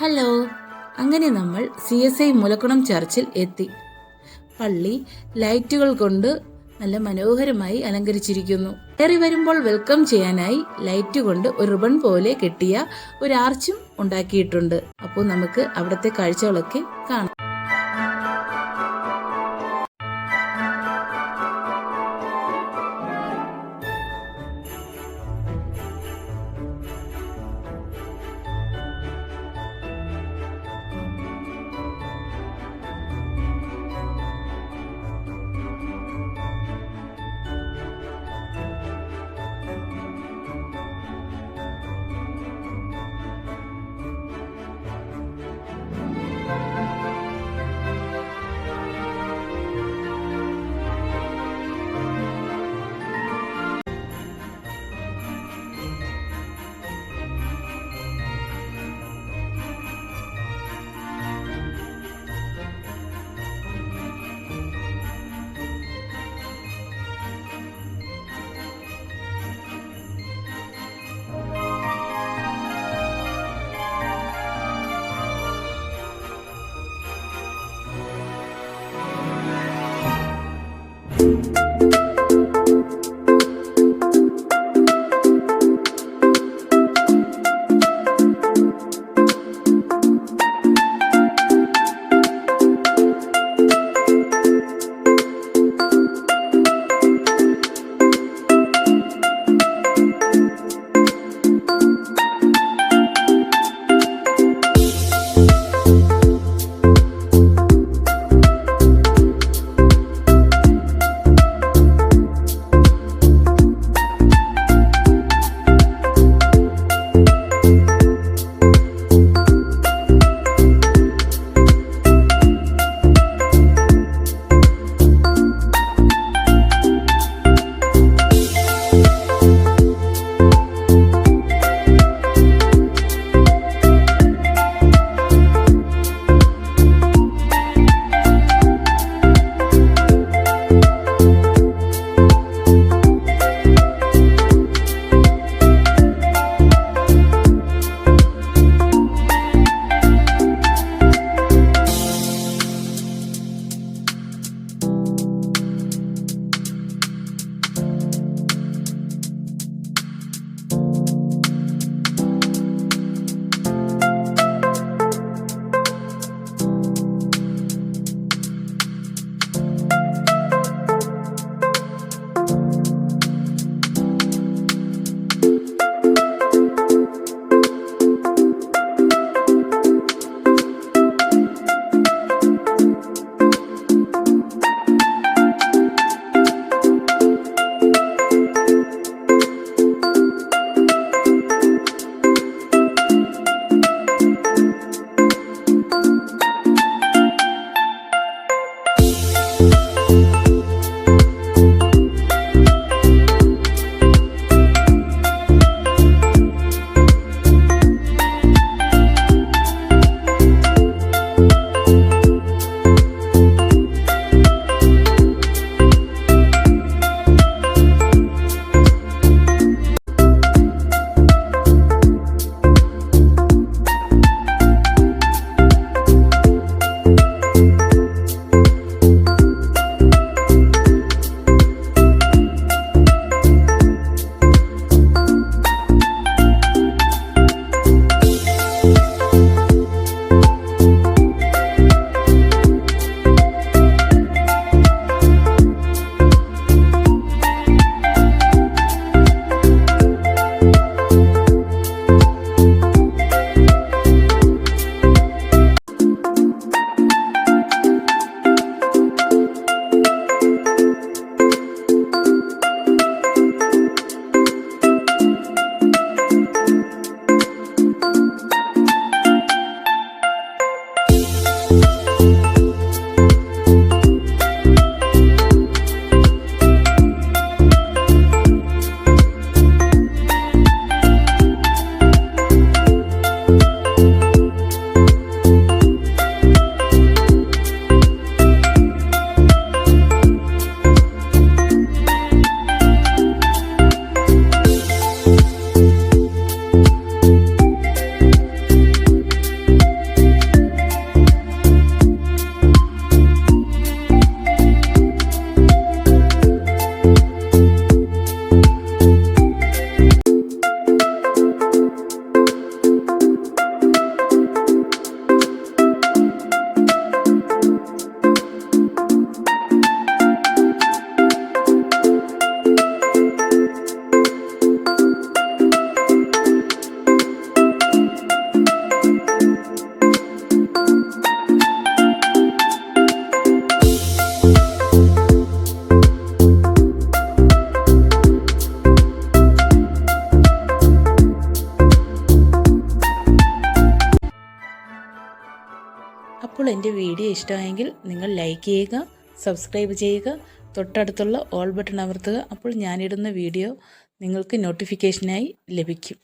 Hello. അങ്ങനെ നമ്മൾ C S I മുലക്കുണം ചർച്ചിൽ എത്തി. പള്ളി ലൈറ്റുകൾ കൊണ്ട് നല്ല മനോഹരമായി അലങ്കരിച്ചിരിക്കുന്നു. കയറി വരുമ്പോൾ വെൽക്കം ചെയ്യാനായി ലൈറ്റ് കൊണ്ട് ഒരു റിബൺ പോലെ കെട്ടിയ ഒരു ആർച്ചും ഉണ്ടാക്കിയിട്ടുണ്ട്. അപ്പോൾ നമുക്ക് അവിടുത്തെ കാഴ്ചകളൊക്കെ കാണാം. അപ്പോൾ എന്റെ വീഡിയോ ഇഷ്ടമായെങ്കിൽ നിങ്ങൾ ലൈക്ക് ചെയ്യുക സബ്സ്ക്രൈബ് ചെയ്യുക തൊട്ടടുത്തുള്ള ഓൾ ബട്ടൺ അമർത്തുക. അപ്പോൾ ഞാനിടുന്ന വീഡിയോ നിങ്ങൾക്ക് നോട്ടിഫിക്കേഷനായി ലഭിക്കും.